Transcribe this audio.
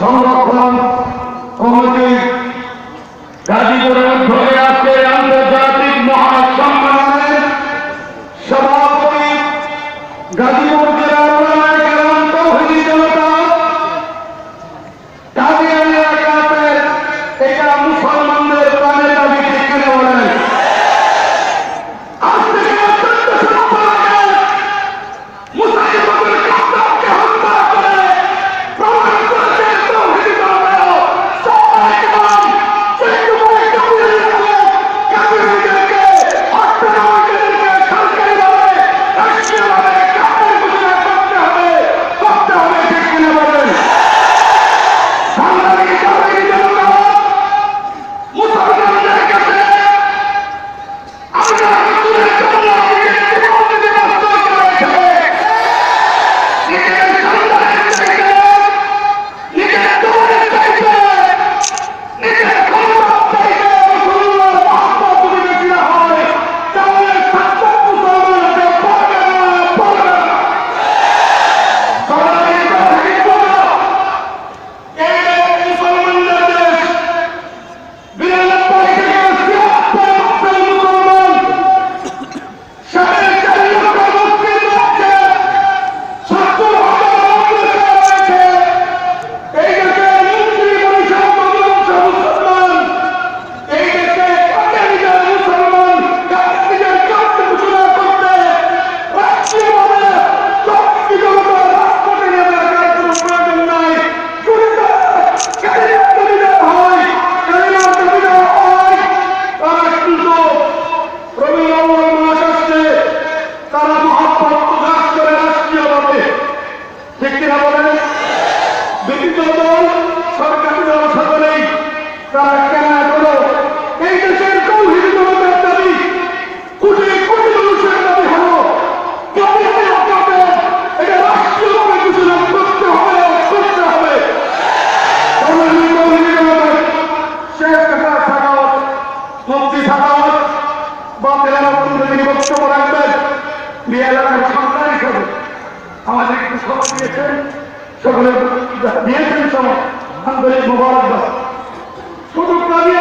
সংরক্ষণ কমিটি গাজীপুরের উদ্যোগে আজকে আন্তর্জাতিক মহাসম্মেলনের সভাপতি বা তেলার তিনি বক্তব্য রাখবেন, নিয়ে এলাকার সন্তান হিসাবে আমাদের একটু সভা দিয়েছেন সকলে দিয়েছেন সভা। আন্তরিক মোবারক শুধু কামিয়ে